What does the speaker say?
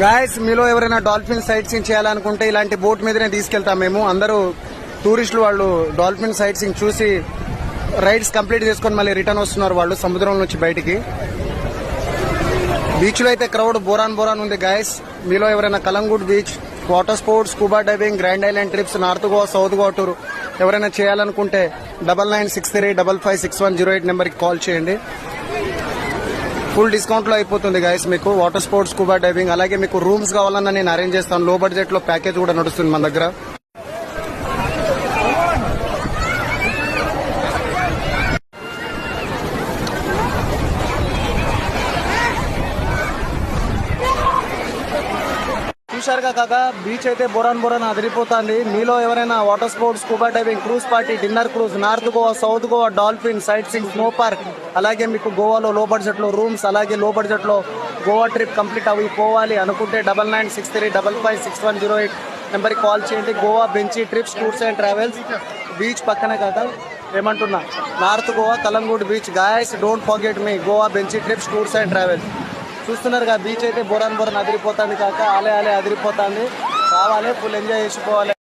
Guys మీలో ఎవరైనా dolphin sight scene చేయాలనుకుంటే ఇలాంటి బోట్ మీదనే తీసుకెళ్తాం మేము. అందరూ టూరిస్టులు వాళ్ళు డాల్ఫిన్ సైట్ సీన్ చూసి రైడ్స్ కంప్లీట్ చేసుకొని మళ్ళీ రిటర్న్ వస్తున్నారు వాళ్ళు సముద్రం నుంచి బయటికి. బీచ్లో అయితే క్రౌడ్ బోరాన్ బోరాన్ ఉంది గాయస్ మీలో ఎవరైనా Calangute beach water sports scuba diving grand island trips north Goa south Goa tour ఎవరైనా చేయాలనుకుంటే double nine six three double five six one zero eight నెంబర్కి కాల్ చేయండి. ఫుల్ డిస్కౌంట్లో అయిపోతుంది గైస్ మీకు వాటర్ స్పోర్ట్స్ స్కూబా డైవింగ్ అలాగే మీకు rooms కావాలన్నా నేను అరేంజ్ చేస్తాను. లో బడ్జెట్లో ప్యాకేజ్ కూడా నడుస్తుంది మన దగ్గర. చూశారుగా కాక బీచ్ అయితే బొరాన్ బొరాన్ అదిరిపోతుంది. మీలో ఎవరైనా water sports scuba diving cruise party dinner cruise north Goa south Goa dolphin sight Singh snow park అలాగే మీకు గోవాలో లో బడ్జెట్లో రూమ్స్ అలాగే లో బడ్జెట్లో గోవా ట్రిప్ కంప్లీట్ అవి పోవాలి అనుకుంటే double nine six three double five six one zero eight నెంబర్కి కాల్ చేయండి. Goa bench trips tours and travels beach పక్కనే కాక ఏమంటున్నా? North Goa Calangute beach guys don't forget me Goa bench trips tours and travels చూస్తున్నారు కదా beach అయితే boron boron అదిరిపోతుంది కాక ఆలే ఆలే అదిరిపోతుంది. రావాలి ఫుల్ ఎంజాయ్ చేసిపోవాలి